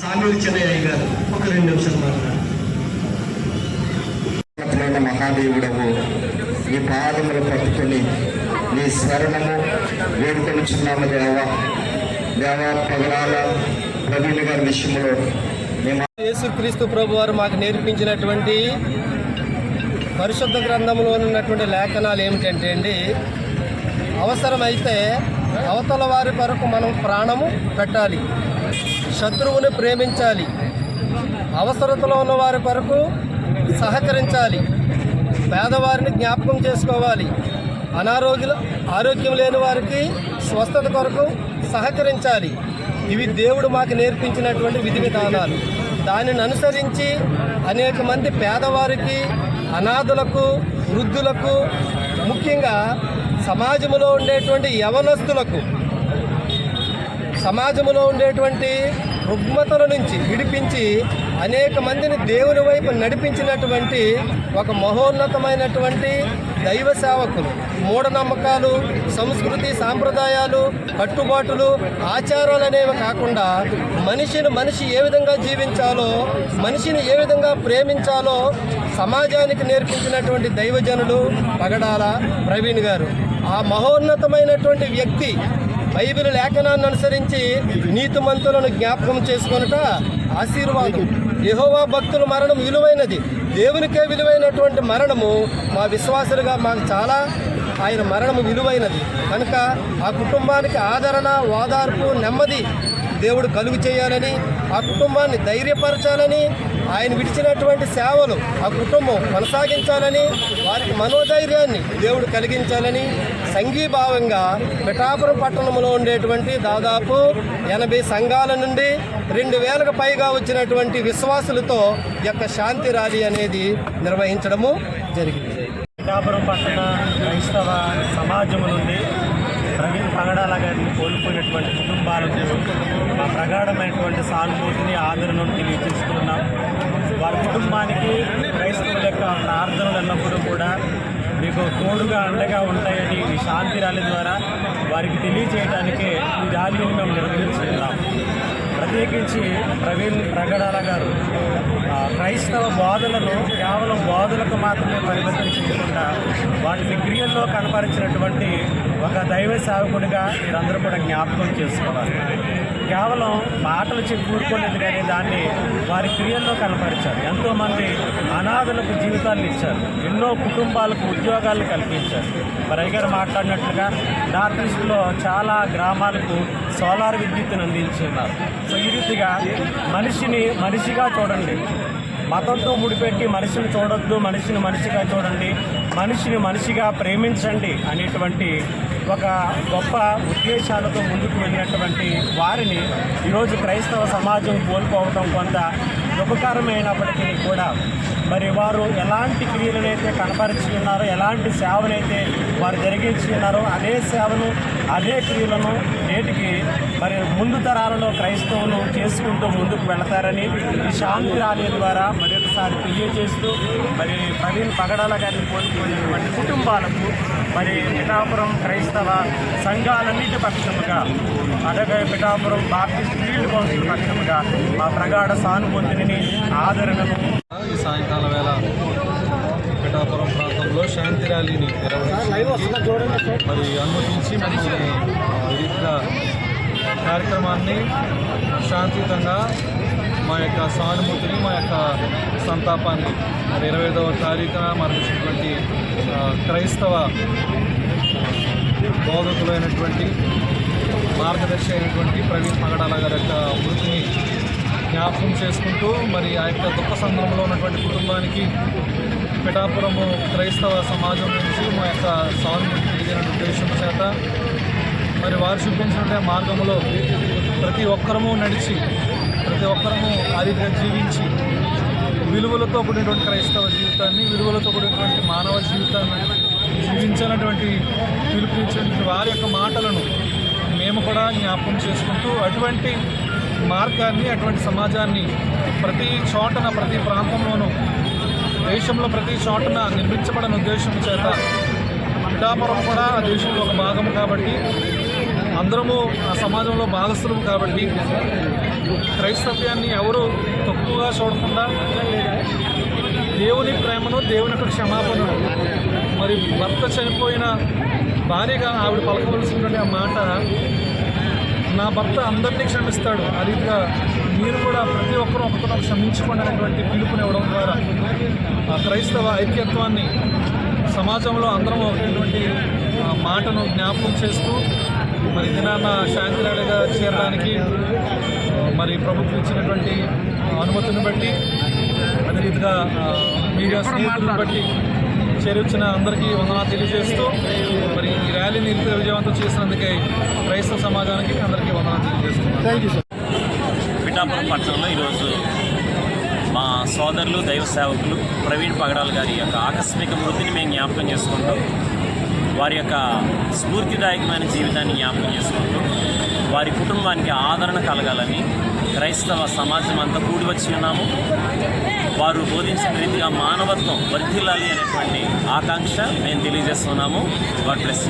సామీరు చెన్నయ్య గారు ఒక రెండు నిమిషాలు మాట్లాడారు. ఉన్నతమైన మహాదేవుడవు నీ పాదములు పట్టుకొని నీ స్మరణము వేడుకొనిచున్నాము దేవ. దేవ పగడాల ప్రవీణ్ గారి విషయంలో యేసుక్రీస్తు ప్రభు వారు మాకు నేర్పించినటువంటి పరిశుద్ధ గ్రంథంలో ఉన్నటువంటి లేఖనాలు ఏమిటంటే అండి అవసరమైతే అవతల వారి కొరకు మనం ప్రాణము పెట్టాలి శత్రువుని ప్రేమించాలి. అవసరతలో ఉన్న వారి కొరకు సహకరించాలి. పేదవారిని జ్ఞాపకం చేసుకోవాలి. అనారోగ్యులు ఆరోగ్యం లేని వారికి స్వస్థత కొరకు సహకరించాలి. ఇవి దేవుడు మాకు నేర్పించినటువంటి విధి విధానాలు. దానిని అనుసరించి అనేక మంది పేదవారికి అనాథులకు వృద్ధులకు ముఖ్యంగా సమాజంలో ఉండేటువంటి యవనస్తులకు సమాజంలో ఉండేటువంటి రుగ్మతల నుంచి విడిపించి అనేక మందిని దేవుని వైపు నడిపించినటువంటి ఒక మహోన్నతమైనటువంటి దైవ సేవకులు. మూఢనమ్మకాలు సంస్కృతి సాంప్రదాయాలు కట్టుబాటులు ఆచారాలు అనేవి కాకుండా మనిషిని మనిషి ఏ విధంగా జీవించాలో మనిషిని ఏ విధంగా ప్రేమించాలో సమాజానికి నేర్పించినటువంటి దైవజనులు పగడాల ప్రవీణ్ గారు. ఆ మహోన్నతమైనటువంటి వ్యక్తి బైబిల్ లేఖనాన్ని అనుసరించి నీతిమంతులను జ్ఞాపకం చేసుకొనుట ఆశీర్వాదం. యహోవా భక్తుల మరణం విలువైనది. దేవునికే విలువైనటువంటి మరణము మా విశ్వాసులుగా మాకు చాలా ఆయన మరణము విలువైనది. కనుక ఆ కుటుంబానికి ఆదరణ ఓదార్పు నెమ్మది దేవుడు కలుగు చేయాలని ఆ కుటుంబాన్ని ధైర్యపరచాలని ఆయన విడిచినటువంటి సేవలు ఆ కుటుంబం కొనసాగించాలని వారికి మనోధైర్యాన్ని దేవుడు కలిగించాలని సంఘీభావంగా పిఠాపురం పట్టణంలో ఉండేటువంటి దాదాపు ఎనభై సంఘాల నుండి రెండు వేలకు పైగా వచ్చినటువంటి విశ్వాసులతో యొక్క శాంతి ర్యాలీ అనేది నిర్వహించడము జరిగింది. పిఠాపురం పట్టణ క్రైస్తవ సమాజం నుండి ప్రవీణ్ పగడాల గారిని కోల్పోయినటువంటి కుటుంబాలకు మా ప్రగాఢమైనటువంటి సానుభూతిని ఆదరణను తెలియజేస్తూ వారి కుటుంబానికి క్రైస్తవుల యొక్క ప్రార్థనలు ఎల్లప్పుడూ కూడా మీకు తోడుగా అండగా ఉంటాయని ఈ శాంతి ర్యాలీ ద్వారా వారికి తెలియజేయడానికే ఈ ర్యాలీని మేము నిర్వహిస్తున్నాం ప్రత్యేకించి ప్రవీణ్ ప్రగడాల గారు ఆ, క్రైస్తవ బోధనను కేవలం బోధనకు మాత్రమే పరిమితం చేయకుండా వాటిని క్రియల్లో కనపరిచినటువంటి ఒక దైవ సేవకుడిగా మీరందరూ కూడా జ్ఞాపకం చేసుకోవాలి. కేవలం మాటలు చెప్పి ఊరుకోలేదు కానీ దాన్ని వారి క్రియల్లో కనపరిచారు. ఎంతోమంది అనాథులకు జీవితాలను ఇచ్చారు. ఎన్నో కుటుంబాలకు ఉద్యోగాలు కల్పించారు. మరి అయ్యగారు మాట్లాడినట్లుగా నార్త్ ఈస్ట్లో చాలా గ్రామాలకు సోలార్ విద్యుత్తును అందించున్నారు. సో ఈ రీతిగా మనిషిని మనిషిగా చూడండి. మతంతో ముడిపెట్టి మనిషిని చూడొద్దు మనిషిని మనిషిగా చూడండి మనిషిని మనిషిగా ప్రేమించండి అనేటువంటి ఒక గొప్ప ఉద్దేశాలతో ముందుకు వెళ్ళినటువంటి వారిని ఈరోజు క్రైస్తవ సమాజం కోల్పోవడం కొంత దుఃఖకరమైనప్పటికీ కూడా మరి వారు ఎలాంటి క్రియలనైతే కనపరిచి ఉన్నారో ఎలాంటి సేవనైతే వారు జరిగించి ఉన్నారో అదే సేవను అదే క్రియలను నేటికి మరి ముందు తరాలలో క్రైస్తవులు చేసుకుంటూ ముందుకు వెళతారని ఈ శాంతి రాలే ద్వారా మరి ఒకసారి తెలియజేస్తూ మరి ప్రవీణ్ పగడాల గారిని కోల్పోయినటువంటి కుటుంబాలకు మరి పిఠాపురం క్రైస్తవ సంఘాలన్నిటి పక్షముగా అలాగే పిఠాపురం బాప్టిస్ట్ ఫీల్డ్ కౌన్సిల్ పక్షముగా మా ప్రగాఢ సానుభూతిని ఆదరణను ఈ సాయంకాల వేళ పిఠాపురం ప్రాంతంలో శాంతి ర్యాలీని మరి అనుమతించి మరి ఈ కార్యక్రమాన్ని శాంతియుతంగా మా యొక్క సానుభూతిని మా యొక్క సంతాపాన్ని. మరి ఇరవై ఐదవ తారీఖున మరణించినటువంటి క్రైస్తవ బోధకులైనటువంటి మార్గదర్శి అయినటువంటి ప్రవీణ్ పగడాల గారి యొక్క మృతిని జ్ఞాపకం చేసుకుంటూ మరి ఆ యొక్క దుఃఖ సంఘంలో ఉన్నటువంటి కుటుంబానికి పిఠాపురము క్రైస్తవ సమాజం నుంచి మా యొక్క సానుభూతి తెలియజేయన ఉద్దేశం చేత మరి వారు చూపించినటువంటి మార్గంలో ప్రతి ఒక్కరము నడిచి ప్రతి ఒక్కరము ఆ జీవించి విలువలతో కూడినటువంటి క్రైస్తవ జీవితాన్ని విలువలతో కూడినటువంటి మానవ జీవితాన్ని జీవించాలన్నటువంటి పిలుపునిచ్చినటువంటి వారి యొక్క మాటలను మేము కూడా జ్ఞాపకం చేసుకుంటూ అటువంటి మార్గాన్ని అటువంటి సమాజాన్ని ప్రతి చోటన ప్రతి ప్రాంతంలోనూ దేశంలో ప్రతి చోటన నిర్మించబడిన ఉద్దేశం చేత పిఠాపురం కూడా ఆ దేశంలో ఒక భాగం కాబట్టి అందరము ఆ సమాజంలో భాగస్థులం కాబట్టి క్రైస్తవ్యాన్ని ఎవరు తక్కువగా చూడకుండా దేవుని ప్రేమను దేవుని యొక్క క్షమాపణను మరి భర్త చనిపోయిన భార్యగా ఆవిడ పలకవలసినటువంటి ఆ మాట నా భర్త అందరినీ క్షమిస్తాడు. ఆ రీతిగా మీరు కూడా ప్రతి ఒక్కరూ ఒకరినొకరు క్షమించుకోండి అనేటువంటి పిలుపునివ్వడం ద్వారా ఆ క్రైస్తవ ఐక్యత్వాన్ని సమాజంలో అందరం ఒకటేటువంటి ఆ, మాటను జ్ఞాపకం చేస్తూ మరి దినాన్న శాంతిరాడిగా చేరడానికి ఆ, మరి ప్రభుత్వం ఇచ్చినటువంటి అనుమతిని బట్టి అదే రీతిగా మీడియా స్నేహితులను బట్టి చేరొచ్చిన అందరికీ వందనాలు తెలియజేస్తూ మరి ఈ ర్యాలీని ఇంత విజయవంతం చేసినందుకే క్రైస్తవ సమాజానికి అందరికీ వందనాలు తెలియజేస్తున్నాను. థ్యాంక్ యూ సార్ పిఠాపురం పట్టణంలో ఈరోజు మా సోదరులు దైవ సేవకులు ప్రవీణ్ పగడాల్ గారి యొక్క ఆకస్మిక మృతిని మేము జ్ఞాపకం చేసుకుంటూ. వారి యొక్క స్ఫూర్తిదాయకమైన జీవితాన్ని జ్ఞాపకం చేసుకుంటూ వారి కుటుంబానికి ఆదరణ కలగాలని క్రైస్తవ సమాజం అంతా కూడి వచ్చి ఉన్నాము. వారు బోధించిన రీతిగా మానవత్వం వర్ధిల్లాలి అనేటువంటి ఆకాంక్ష మేము తెలియజేస్తున్నాము. వాటి బ్లెస్